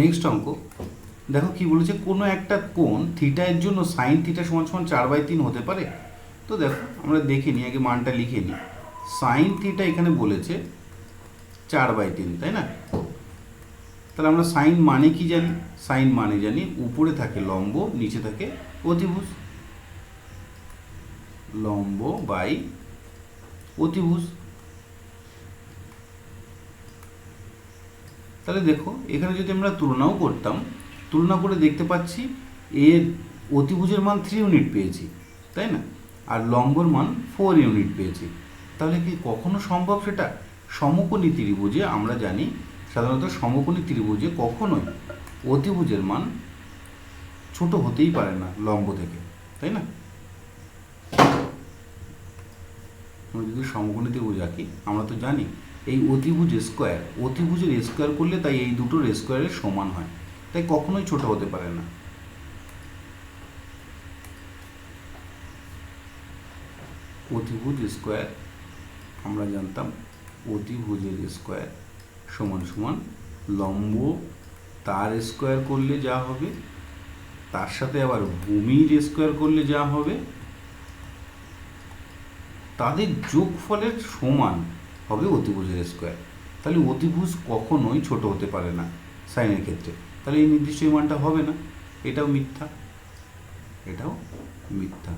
Next অঙ্ক। দেখো কি বলেছে, কোনো একটা কোণ থিটা এর জন্য সাইন থিটা সমান সমান চার বাই তিন হতে পারে। তো দেখো, আমরা দেখে নিই, আগে মানটা লিখে নিই। সাইন থিটা এখানে বলেছে চার বাই তিন, তাই না? তাহলে আমরা সাইন মানে কি জানি? সাইন মানে জানি উপরে থাকে লম্ব, নিচে থাকে অতিভুজ। লম্ব বাই অতিভুজ। তাহলে দেখো, এখানে যদি আমরা তুলনাও করতাম, তুলনা করে দেখতে পাচ্ছি এর অতিভুজের মান থ্রি ইউনিট পেয়েছি, তাই না? আর লম্বর মান ফোর ইউনিট পেয়েছি। তাহলে কি কখনো সম্ভব সেটা? সমকোণী ত্রিভুজে আমরা জানি সাধারণত সমকোণী ত্রিভুজে কখনোই অতিভুজের মান ছোট হতেই পারে না লম্ব থেকে, তাই না? যদি সমকোণী ত্রিভুজ আঁকি, আমরা তো জানি এই অতিভুজ স্কোয়ার অতিভুজের স্কোয়ার করলে তাই এই দুটোর স্কোয়ারের সমান হয়। তাই কখনোই ছোট হতে পারে না। অতিভুজ স্কোয়ার আমরা জানতাম অতিভুজের স্কোয়ার সমান সমান লম্ব, তার স্কোয়ার করলে যা হবে, তার সাথে আবার ভূমির স্কোয়ার করলে যা হবে, তাদের যোগফলের সমান হবে অতিভুজের স্কোয়ার তাহলে অতিভুজ কখনোই ছোট হতে পারে না সাইনের ক্ষেত্রে। তাহলে এই নির্দিষ্ট মানটা হবে না। এটাও মিথ্যা। এটাও মিথ্যা।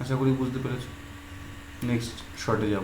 আশা করি বুঝতে পেরেছ। নেক্সট শর্টে যাব।